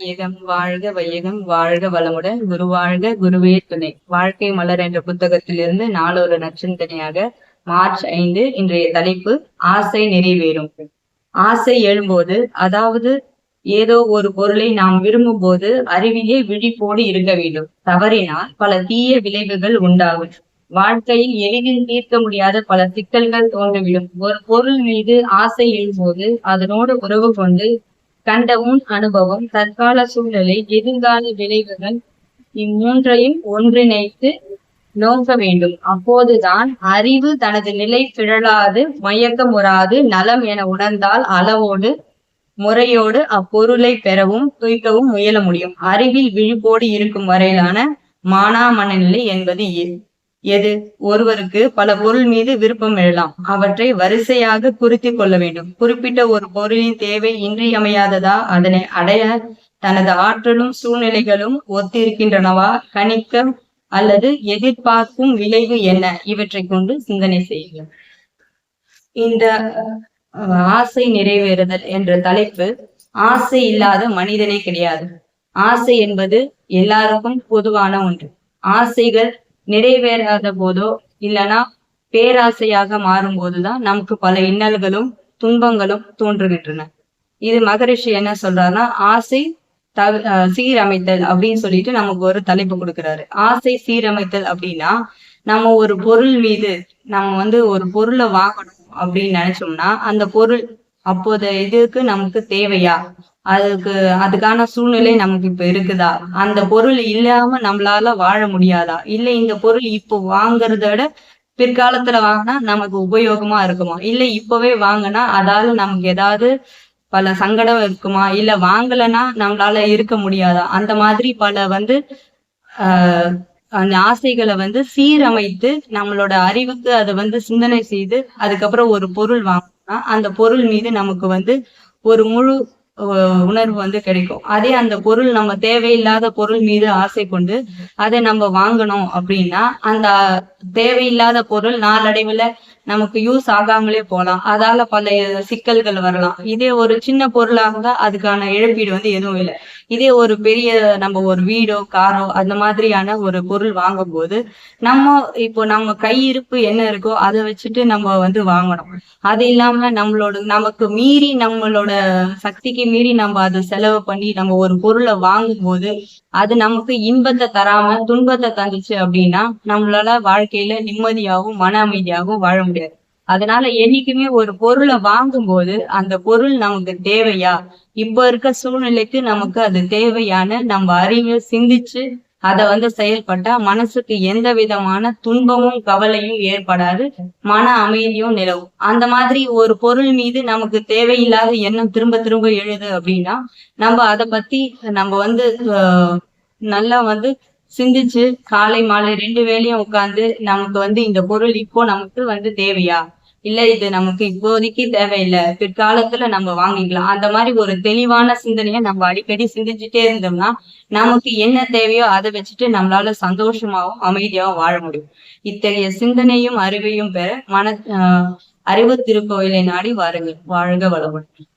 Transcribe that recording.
வையகம் வாழ்க வையகம் வாழ்க வளமுடன் குரு வாழ்க குருவே துணை. வாழ்க்கை மலர் என்ற புத்தகத்திலிருந்து நாளொரு நற்சிந்தனையாக மார்ச் ஐந்து இன்றைய தலைப்பு ஆசை நிறைவேறும். ஆசை எழும்போது அதாவது ஏதோ ஒரு பொருளை நாம் விரும்பும் போது அறிவிலே விழிப்போடு இருக்க வேண்டும். தவறினால் பல தீய விளைவுகள் உண்டாகும். வாழ்க்கையில் எளிதில் தீர்க்க முடியாத பல சிக்கல்கள் தோன்றிவிடும். ஒரு பொருள் மீது ஆசை எழும்போது அதனோடு உறவு கொண்டு கண்ட உன் அனுபவம் தற்கால சூழ்நிலை எதிர்கால விளைவுகள் இம்மூன்றையும் ஒன்றிணைத்து நோக்க வேண்டும். அப்போதுதான் அறிவு தனது நிலை பிழலாது மயக்கமுறாது நலம் என உணர்ந்தால் அளவோடு முறையோடு அப்பொருளை பெறவும் தூய்க்கவும் முயல முடியும். அறிவில் விழிப்போடு இருக்கும் வரையிலான மானா மனநிலை என்பது எ- எது? ஒருவருக்கு பல பொருள் மீது விருப்பம் எழலாம். அவற்றை வரிசையாக குறித்து கொள்ள வேண்டும். குறிப்பிட்ட ஒரு பொருளின் தேவை இன்றியமையாததா? அதனை அடைய தனது ஆற்றலும் சூழ்நிலைகளும் ஒத்திருக்கின்றனவா? கணிக்க அல்லது எதிர்பார்க்கும் விளைவு என்ன? இவற்றை கொண்டு சிந்தனை செய்யுங்கள். இந்த ஆசை நிறைவேறுதல் என்ற தலைப்பு ஆசை இல்லாத மனிதனே கிடையாது. ஆசை என்பது எல்லாருக்கும் பொதுவான ஒன்று. ஆசைகள் நிறைவேறாத போதோ இல்லனா பேராசையாக மாறும் போதுதான் நமக்கு பல இன்னல்களும் துன்பங்களும் தோன்றுகின்றன. இது மகரிஷி என்ன சொல்றாருன்னா ஆசை தவ சீரமைத்தல் அப்படின்னு சொல்லிட்டு நமக்கு ஒரு தலைப்பு கொடுக்கிறாரு. ஆசை சீரமைத்தல் அப்படின்னா நம்ம ஒரு பொருள் மீது நம்ம வந்து ஒரு பொருளை வாங்கணும் அப்படின்னு நினைச்சோம்னா அந்த பொருள் அப்போத இதுக்கு நமக்கு தேவையா? அதுக்கு அதுக்கான சூழ்நிலை நமக்கு இப்ப இருக்குதா? அந்த பொருள் இல்லாம நம்மளால வாழ முடியாதா? இல்ல இந்த பொருள் இப்போ வாங்குறத விட பிற்காலத்துல வாங்கினா நமக்கு உபயோகமா இருக்குமா? இல்ல இப்பவே வாங்கினா அதால நமக்கு ஏதாவது பல சங்கடம் இருக்குமா? இல்ல வாங்கலைன்னா நம்மளால இருக்க முடியாதா? அந்த மாதிரி பல வந்து ஆஹ் அந்த ஆசைகளை வந்து சீரமைத்து நம்மளோட அறிவுக்கு அதை வந்து சிந்தனை செய்து அதுக்கப்புறம் ஒரு பொருள் வாங்கினா அந்த பொருள் மீது நமக்கு வந்து ஒரு முழு உணர்வு வந்து கிடைக்கும். அதே அந்த பொருள் நம்ம தேவையில்லாத பொருள் மீது ஆசை கொண்டு அதை நம்ம வாங்கணும் அப்படின்னா அந்த தேவையில்லாத பொருள் நாளடைவுல நமக்கு யூஸ் ஆகாமலே போலாம் அதால பல சிக்கல்கள் வரலாம். இதே ஒரு சின்ன பொருளாக இருந்தா அதுக்கான இழப்பீடு வந்து எதுவும் இல்லை. இதே ஒரு பெரிய நம்ம ஒரு வீடோ காரோ அந்த மாதிரியான ஒரு பொருள் வாங்கும் போது நம்ம இப்போ நம்ம கையிருப்பு என்ன இருக்கோ அதை வச்சுட்டு நம்ம வந்து வாங்கணும். அது இல்லாம நம்மளோட நமக்கு மீறி நம்மளோட சக்திக்கு மீறி நம்ம அதை செலவு பண்ணி நம்ம ஒரு பொருளை வாங்கும் போது அது நமக்கு இன்பத்தை தராம துன்பத்தை தந்துச்சு அப்படின்னா நம்மளால வாழ்க்கையில நிம்மதியாகவும் மன அமைதியாகவும் வாழ முடியாது. அதனால என்னைக்குமே ஒரு பொருளை வாங்கும்போது அந்த பொருள் நமக்கு தேவையா? இப்ப இருக்க சூழ்நிலைக்கு நமக்கு அது தேவையான நம்ம அறிவை சிந்திச்சு அதை வந்து செயல்பட்டா மனசுக்கு எந்த விதமான துன்பமும் கவலையும் ஏற்படாது. மன அமைதியும் நிலவும். அந்த மாதிரி ஒரு பொருள் மீது நமக்கு தேவையில்லாத எண்ணம் திரும்ப திரும்ப எழுது அப்படின்னா நம்ம அதை பத்தி நம்ம வந்து ஆஹ், நல்லா வந்து சிந்திச்சு காலை மாலை ரெண்டு வேளையும் உட்கார்ந்து நமக்கு வந்து இந்த பொருள் இப்போ நமக்கு வந்து தேவையா? இல்ல இது நமக்கு இப்போதைக்கு தேவையில்லை பிற்காலத்துல நம்ம வாங்கிக்கலாம். அந்த மாதிரி ஒரு தெளிவான சிந்தனையை நம்ம அடிக்கடி சிந்திச்சுட்டே இருந்தோம்னா நமக்கு என்ன தேவையோ அதை வச்சுட்டு நம்மளால சந்தோஷமாவும் அமைதியாவும் வாழ முடியும். இத்தகைய சிந்தனையும் அறிவையும் பெற மன அறிவு திருக்கோயிலை நாடி வாருங்கள். வாழ்க வளமுடன்.